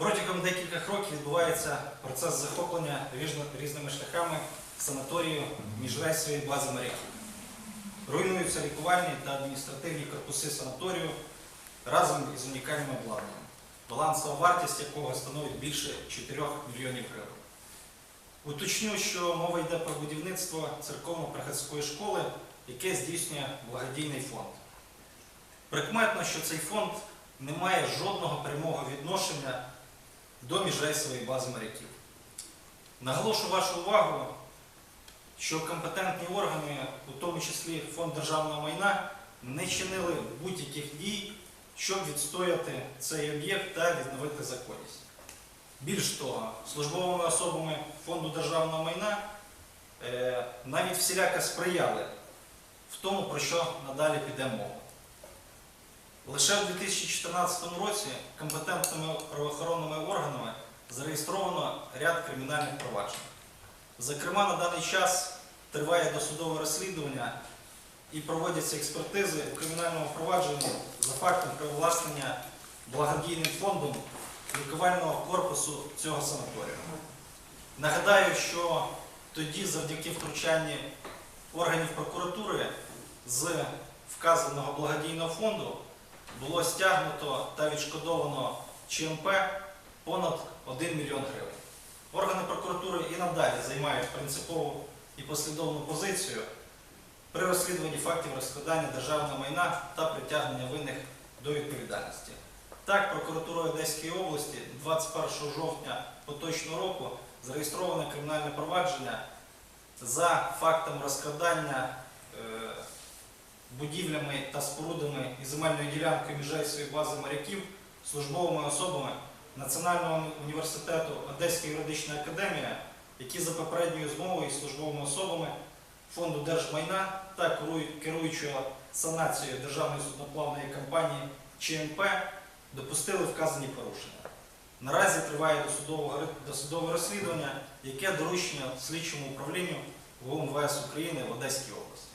Протягом декількох років відбувається процес захоплення різними шляхами санаторію міжрейсової бази моряків. Руйнуються лікувальні та адміністративні корпуси санаторію разом із унікальним обладнанням, балансова вартість якого становить більше 4 мільйонів гривень. Уточню, що мова йде про будівництво церковно-приходської школи, яке здійснює благодійний фонд. Прикметно, що цей фонд не має жодного прямого відношення до міжрейсової бази моряків. Наголошу вашу увагу, що компетентні органи, у тому числі Фонд державного майна, не чинили будь-яких дій, щоб відстояти цей об'єкт та відновити законність. Більш того, службовими особами Фонду державного майна е, навіть всіляко сприяли в тому, про що надалі піде мова. Лише в 2014 році компетентними правоохоронними органами зареєстровано ряд кримінальних проваджень. Зокрема, на даний час триває досудове розслідування і проводяться експертизи у кримінальному провадженні за фактом привласнення благодійним фондом лікувального корпусу цього санаторію. Нагадаю, що тоді, завдяки втручанні органів прокуратури з вказаного благодійного фонду було стягнуто та відшкодовано ЧМП понад 1 мільйон гривень. Органи прокуратури і надалі займають принципову і послідовну позицію при розслідуванні фактів розкрадання державного майна та притягнення винних до відповідальності. Так, прокуратурою Одеської області 21 жовтня поточного року зареєстровано кримінальне провадження за фактом розкрадання будівлями та спорудами і земельною ділянкою міжрейсової бази моряків службовими особами Національного університету Одеська юридична академія, які за попередньою змовою із службовими особами Фонду держмайна та керуючого санацією Державної судноплавної компанії ЧМП допустили вказані порушення. Наразі триває досудове, розслідування, яке доручено слідчому управлінню ГУМВС України в Одеській області.